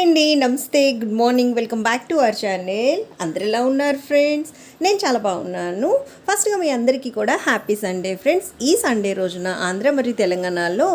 Hi అండి నమస్తే good morning welcome back to our channel. అందరు ఎలా ఉన్నారు ఫ్రెండ్స్? నేను చాలా బాగున్నాను. ఫస్ట్గా మీ అందరికీ కూడా హ్యాపీ సండే. ఫ్రెండ్స్ ఈ సండే రోజున ఆంధ్ర మరియు తెలంగాణలో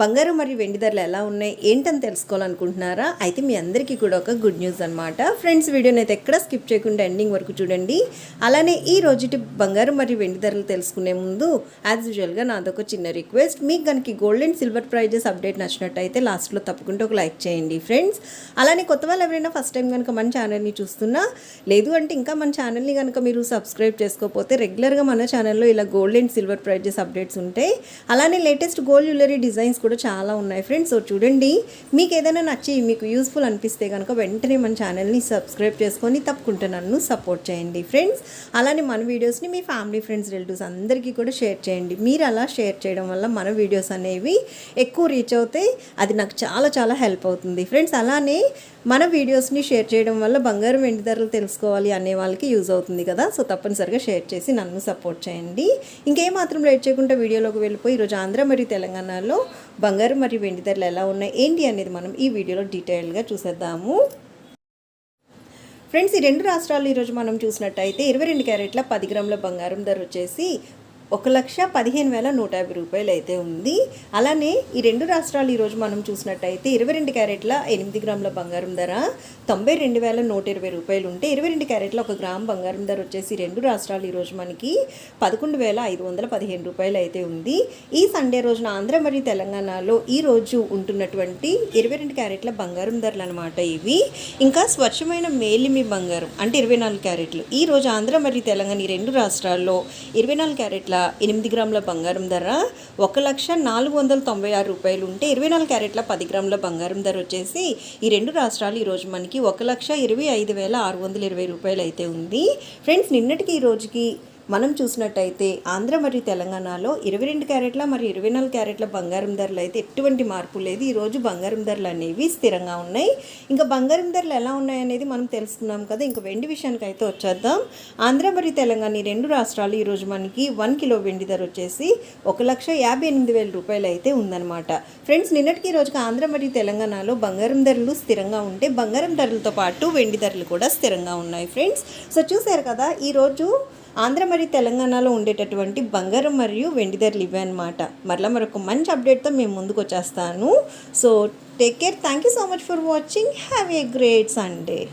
బంగారం మరియు వెండి ధరలు ఎలా ఉన్నాయి ఏంటని తెలుసుకోవాలనుకుంటున్నారా? అయితే మీ అందరికీ కూడా ఒక గుడ్ న్యూస్ అనమాట ఫ్రెండ్స్ వీడియోని అయితే ఎక్కడ స్కిప్ చేయకుండా ఎండింగ్ వరకు చూడండి. అలానే ఈ రోజుటి బంగారం మరియు వెండి ధరలు తెలుసుకునే ముందు యాజ్ యూజువల్గా నాదొక చిన్న రిక్వెస్ట్ మీకు కనుక gold and silver prizes update నచ్చినట్టయితే లాస్ట్లో తప్పకుండా ఒక లైక్ చేయండి ఫ్రెండ్స్ అలానే కొత్త వాళ్ళు ఎవరైనా ఫస్ట్ టైం కనుక మన ఛానల్ని చూస్తున్నా లేదు అంటే ఇంకా మన ఛానల్ని కనుక మీరు సబ్స్క్రైబ్ చేసుకోకపోతే రెగ్యులర్గా మన ఛానల్లో ఇలా gold and silver prizes updates ఉంటాయి అలానే లేటెస్ట్ గోల్డ్ జ్యువెలరీ డిజైన్స్ కూడా చాలా ఉన్నాయి. ఫ్రెండ్స్ సో చూడండి మీకు ఏదైనా నచ్చి మీకు యూస్ఫుల్ అనిపిస్తే కనుక వెంటనే మన ఛానల్ని సబ్స్క్రైబ్ చేసుకొని తప్పకుండా నన్ను సపోర్ట్ చేయండి. ఫ్రెండ్స్ అలానే మన వీడియోస్ని మీ ఫ్యామిలీ ఫ్రెండ్స్ రిలేటివ్స్ అందరికీ కూడా షేర్ చేయండి. మీరు అలా షేర్ చేయడం వల్ల మన వీడియోస్ అనేవి ఎక్కువ రీచ్ అవుతాయి. అది నాకు చాలా చాలా హెల్ప్ అవుతుంది. ఫ్రెండ్స్ అలానే మన వీడియోస్ని షేర్ చేయడం వల్ల బంగారం వెండి ధరలు తెలుసుకోవాలి అనే వాళ్ళకి యూజ్ అవుతుంది కదా. సో తప్పనిసరిగా షేర్ చేసి నన్ను సపోర్ట్ చేయండి. ఇంకేమాత్రం లేట్ చేయకుండా వీడియోలోకి వెళ్ళిపోయి ఈరోజు ఆంధ్ర మరియు తెలంగాణలో బంగారం మరియు వెండి ధరలు ఎలా ఉన్నాయి ఏంటి అనేది మనం ఈ వీడియోలో డీటెయిల్గా చూసేద్దాము. ఫ్రెండ్స్ ఈ రెండు రాష్ట్రాలు ఈరోజు మనం చూసినట్టయితే ఇరవై రెండు క్యారెట్ల పది గ్రాముల బంగారం ధర వచ్చేసి ఒక లక్ష పదిహేను వేల నూట యాభై రూపాయలు అయితే ఉంది. అలానే ఈ రెండు రాష్ట్రాలు ఈరోజు మనం చూసినట్టయితే ఇరవై రెండు క్యారెట్ల ఎనిమిది గ్రాముల బంగారం ధర తొంభై రెండు వేల నూట ఇరవై రూపాయలు ఉంటే ఇరవై రెండు క్యారెట్ల ఒక గ్రామ్ బంగారం ధర వచ్చేసి రెండు రాష్ట్రాలు ఈరోజు మనకి పదకొండు వేల ఐదు వందల పదిహేను రూపాయలు అయితే ఉంది. ఈ సండే రోజున ఆంధ్ర మరియు తెలంగాణలో ఈ రోజు ఉంటున్నటువంటి ఇరవై రెండు క్యారెట్ల బంగారం ధరలు అనమాట ఇవి. ఇంకా స్వచ్ఛమైన మేలిమి బంగారం అంటే ఇరవై నాలుగు క్యారెట్లు. ఈ రోజు ఆంధ్ర మరియు తెలంగాణ ఈ రెండు రాష్ట్రాల్లో ఇరవై నాలుగు క్యారెట్ల ఎనిమిది గ్రాముల బంగారం ధర ఒక లక్ష నాలుగు వందల తొంభై ఆరు రూపాయలు ఉంటే ఇరవై నాలుగు క్యారెట్ల పది గ్రాముల బంగారం ధర వచ్చేసి ఈ రెండు రాష్ట్రాలు ఈరోజు మనకి ఒక లక్ష ఇరవై ఐదు వేల ఆరు వందల ఇరవై రూపాయలు అయితే ఉంది. ఫ్రెండ్స్ నిన్నటికి ఈ రోజుకి మనం చూసినట్టయితే ఆంధ్ర మరియు తెలంగాణలో ఇరవై రెండు క్యారెట్ల మరియు ఇరవై నాలుగు క్యారెట్ల బంగారం ధరలు అయితే ఎటువంటి మార్పు లేదు. ఈరోజు బంగారం ధరలు అనేవి స్థిరంగా ఉన్నాయి. ఇంకా బంగారం ధరలు ఎలా ఉన్నాయనేది మనం తెలుసుకున్నాం కదా. ఇంకా వెండి విషయానికి అయితే వచ్చేద్దాం. ఆంధ్ర మరియు తెలంగాణ ఈ రెండు రాష్ట్రాలు ఈరోజు మనకి వన్ కిలో వెండి ధర వచ్చేసి ఒక లక్ష యాభై ఎనిమిది వేల రూపాయలు అయితే ఉందన్నమాట. ఫ్రెండ్స్ నిన్నటికి ఈ రోజుకి ఆంధ్ర మరియు తెలంగాణలో బంగారం ధరలు స్థిరంగా ఉంటే బంగారం ధరలతో పాటు వెండి ధరలు కూడా స్థిరంగా ఉన్నాయి ఫ్రెండ్స్. సో చూసారు కదా ఈరోజు ఆంధ్ర మరియు తెలంగాణలో ఉండేటటువంటి బంగారం మరియు వెండి ధరలు ఇవే అనమాట మరలా మరొక మంచి అప్డేట్తో మేము ముందుకు వచ్చేస్తాను. So take care thank you so much for watching have a great Sunday